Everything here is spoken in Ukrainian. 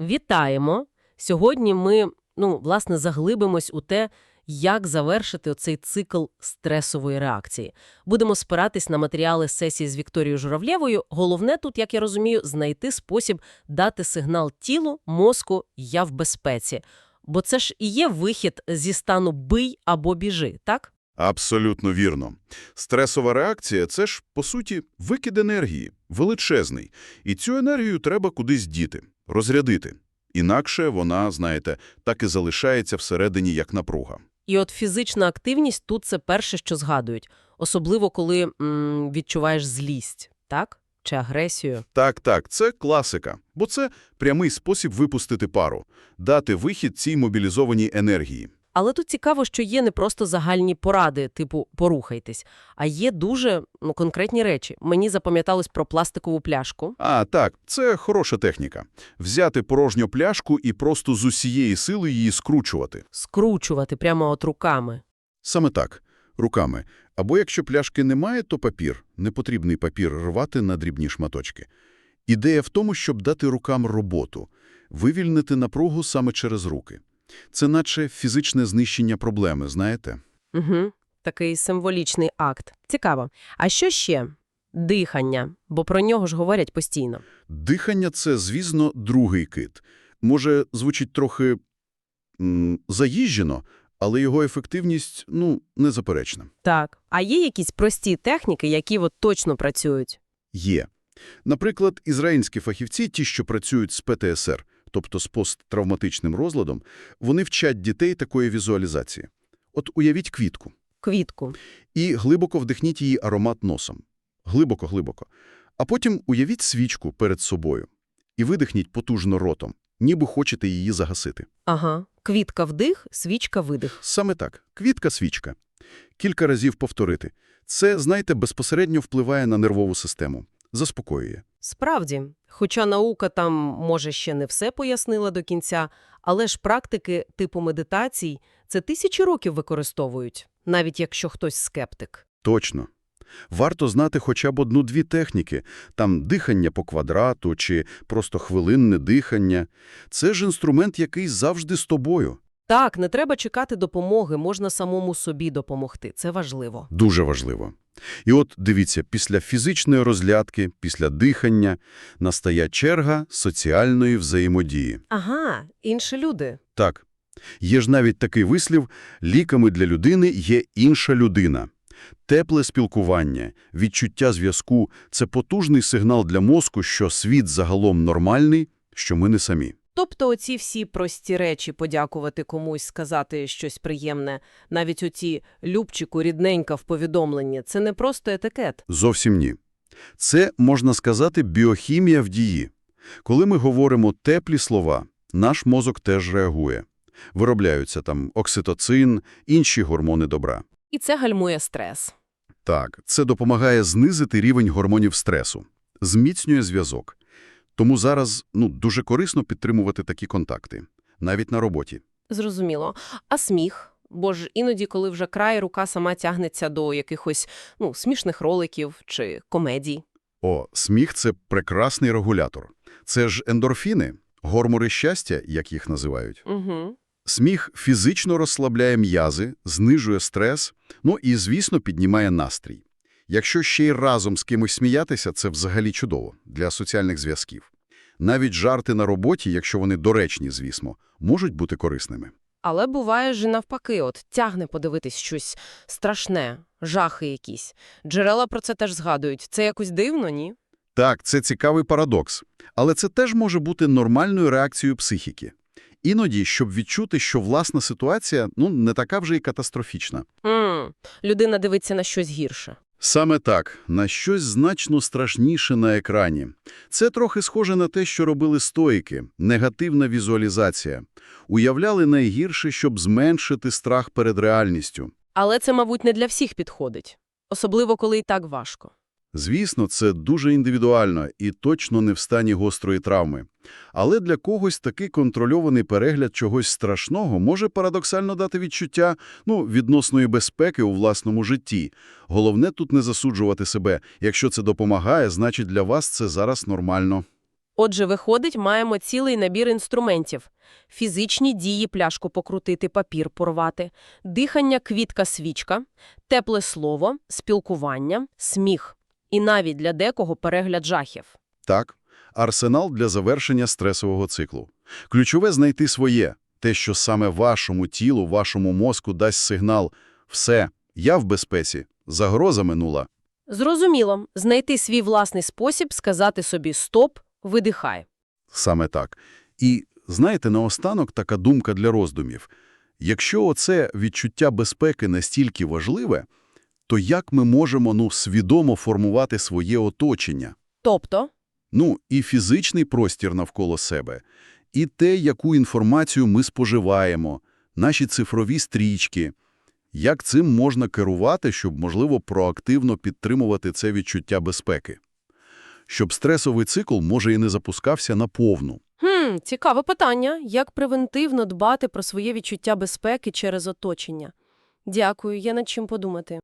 Вітаємо! Сьогодні ми, ну, власне, заглибимось у те, як завершити оцей цикл стресової реакції. Будемо спиратись на матеріали сесії з Вікторією Журавлєвою. Головне тут, як я розумію, знайти спосіб дати сигнал тілу, мозку «я в безпеці». Бо це ж і є вихід зі стану «бий або біжи», так? Абсолютно вірно. Стресова реакція – це ж, по суті, викид енергії, величезний. І цю енергію треба кудись діти, розрядити. Інакше вона, знаєте, так і залишається всередині як напруга. І от фізична активність тут це перше, що згадують. Особливо, коли м, відчуваєш злість, так? Чи агресію. Так, так, це класика, бо це прямий спосіб випустити пару, дати вихід цій мобілізованій енергії. Але тут цікаво, що є не просто загальні поради, типу «порухайтесь», а є дуже ну, конкретні речі. Мені запам'яталось про пластикову пляшку. А, так, це хороша техніка. Взяти порожню пляшку і просто з усієї сили її скручувати. Скручувати прямо от руками. Саме так, руками. Або якщо пляшки немає, то папір, непотрібний папір рвати на дрібні шматочки. Ідея в тому, щоб дати рукам роботу, вивільнити напругу саме через руки. Це наче фізичне знищення проблеми, знаєте? Угу. Такий символічний акт. Цікаво. А що ще? Дихання, бо про нього ж говорять постійно. Дихання – це, звісно, другий кит. Може, звучить трохи м, заїжджено, але його ефективність, ну, незаперечна. Так. А є якісь прості техніки, які от точно працюють? Є. Наприклад, ізраїльські фахівці, ті, що працюють з ПТСР, тобто з посттравматичним розладом, вони вчать дітей такої візуалізації. От уявіть квітку Квітку. і глибоко вдихніть її аромат носом. Глибоко-глибоко. А потім уявіть свічку перед собою і видихніть потужно ротом, ніби хочете її загасити. Ага. Квітка вдих, свічка видих. Саме так. Квітка-свічка. Кілька разів повторити. Це, знаєте, безпосередньо впливає на нервову систему. Заспокоює. Справді, хоча наука там, може, ще не все пояснила до кінця, але ж практики типу медитацій це тисячі років використовують, навіть якщо хтось скептик. Точно. Варто знати хоча б одну-дві техніки, там дихання по квадрату чи просто хвилинне дихання. Це ж інструмент, який завжди з тобою. Так, не треба чекати допомоги, можна самому собі допомогти, це важливо. Дуже важливо. І от, дивіться, після фізичної розрядки, після дихання настає черга соціальної взаємодії. Ага, інші люди. Так, є ж навіть такий вислів «ліками для людини є інша людина». Тепле спілкування, відчуття зв'язку – це потужний сигнал для мозку, що світ загалом нормальний, що ми не самі. Тобто оці всі прості речі, подякувати комусь, сказати щось приємне, навіть оці «любчику, рідненька» в повідомленні – це не просто етикет. Зовсім ні. Це, можна сказати, біохімія в дії. Коли ми говоримо теплі слова, наш мозок теж реагує. Виробляються там окситоцин, інші гормони добра. І це гальмує стрес. Так, це допомагає знизити рівень гормонів стресу, зміцнює зв'язок. Тому зараз ну, дуже корисно підтримувати такі контакти, навіть на роботі. Зрозуміло. А сміх? Бо ж іноді, коли вже край, рука сама тягнеться до якихось ну, смішних роликів чи комедій. О, сміх – це прекрасний регулятор. Це ж ендорфіни, гормори щастя, як їх називають. Угу. Сміх фізично розслабляє м'язи, знижує стрес, ну і, звісно, піднімає настрій. Якщо ще й разом з кимось сміятися, це взагалі чудово для соціальних зв'язків. Навіть жарти на роботі, якщо вони доречні, звісно, можуть бути корисними. Але буває ж навпаки, от тягне подивитись щось страшне, жахи якісь. Джерела про це теж згадують. Це якось дивно, ні? Так, це цікавий парадокс. Але це теж може бути нормальною реакцією психіки. Іноді, щоб відчути, що власна ситуація ну, не така вже й катастрофічна. М, людина дивиться на щось гірше. Саме так, на щось значно страшніше на екрані. Це трохи схоже на те, що робили стоїки – негативна візуалізація. Уявляли найгірше, щоб зменшити страх перед реальністю. Але це, мабуть, не для всіх підходить. Особливо, коли і так важко. Звісно, це дуже індивідуально і точно не в стані гострої травми. Але для когось такий контрольований перегляд чогось страшного може парадоксально дати відчуття ну, відносної безпеки у власному житті. Головне тут не засуджувати себе. Якщо це допомагає, значить для вас це зараз нормально. Отже, виходить, маємо цілий набір інструментів. Фізичні дії пляшку покрутити, папір порвати, дихання квітка-свічка, тепле слово, спілкування, сміх. І навіть для декого перегляд жахів. Так, арсенал для завершення стресового циклу. Ключове – знайти своє, те, що саме вашому тілу, вашому мозку дасть сигнал «все, я в безпеці, загроза минула». Зрозуміло, знайти свій власний спосіб сказати собі «стоп», видихай. Саме так. І, знаєте, наостанок така думка для роздумів. Якщо оце відчуття безпеки настільки важливе, то як ми можемо ну, свідомо формувати своє оточення? Тобто, Ну, і фізичний простір навколо себе, і те, яку інформацію ми споживаємо, наші цифрові стрічки. Як цим можна керувати, щоб, можливо, проактивно підтримувати це відчуття безпеки? Щоб стресовий цикл, може, і не запускався наповну. хм, цікаве питання, як превентивно дбати про своє відчуття безпеки через оточення. Дякую, є над чим подумати.